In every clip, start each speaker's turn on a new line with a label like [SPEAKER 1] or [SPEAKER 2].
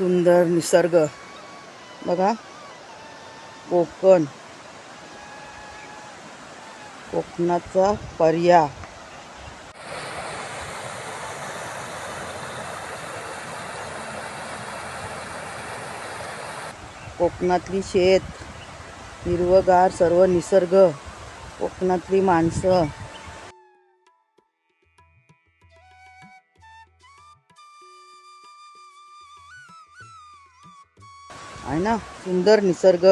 [SPEAKER 1] सुंदर निसर्ग. बघा. कोकण. कोकणाचा पर्याय कोकणातली शेत हिरवगार सर्व निसर्ग कोकणातली माणसं. आहे ना? सुंदर निसर्ग.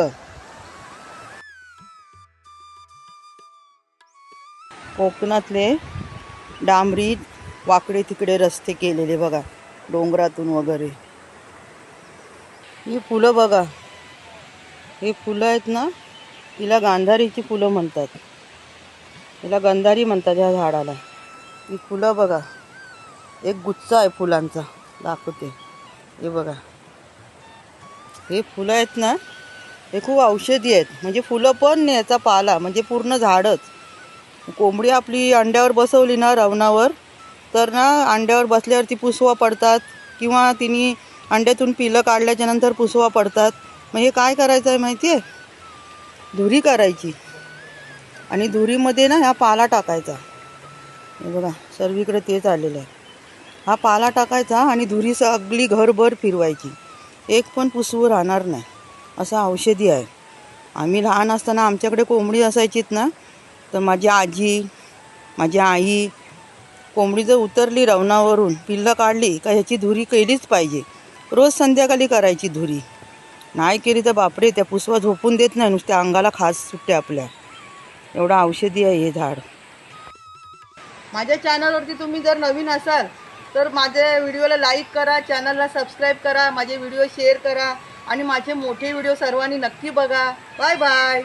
[SPEAKER 1] कोकणातले डांबरी वाकडे तिकडे रस्ते केलेले बघा डोंगरातून वगैरे. ही फुलं बघा. ही फुलं आहेत ना तिला गांधारीची फुलं म्हणतात. तिला गंधारी म्हणतात ह्या झाडाला. ही फुलं बघा. एक गुच्छ आहे फुलांचा दाखवते. हे बघा. हे फुलं आहेत ना हे खूप औषधी आहेत. म्हणजे फुलं पण नाही याचा पाला म्हणजे पूर्ण झाडच. कोंबडी आपली अंड्यावर बसवली ना रवणावर तर ना अंड्यावर बसल्यावर ती पुसवा पडतात किंवा तिने अंड्यातून पिलं काढल्याच्या नंतर पुसवा पडतात. मग हे काय करायचं आहे माहिती आहे धुरी करायची. आणि धुरीमध्ये ना ह्या पाला टाकायचा. हे बघा सर्वीकडे तेच आलेलं आहे. हा पाला टाकायचा आणि धुरी सगळी घरभर फिरवायची. एक पण पुसवू राहणार नाही. असं औषधी आहे. आम्ही लहान असताना आमच्याकडे कोंबडी असायचीत ना तर माझी आजी माझी आई कोंबडी जर उतरली रवणावरून पिल्लं काढली का ह्याची धुरी केलीच पाहिजे. रोज संध्याकाळी करायची धुरी. नाही केली तर बापरे त्या पुसवा झोपून देत नाही नुसत्या अंगाला खास सुटते आपल्या. एवढं औषधी आहे हे झाड. माझ्या चॅनलवरती तुम्ही जर नवीन असाल तर माझ्या व्हिडिओला लाईक करा चॅनलला सबस्क्राईब करा माझे व्हिडिओ शेअर करा आणि माझे मोठे व्हिडिओ सर्वांनी नक्की बघा. Bye bye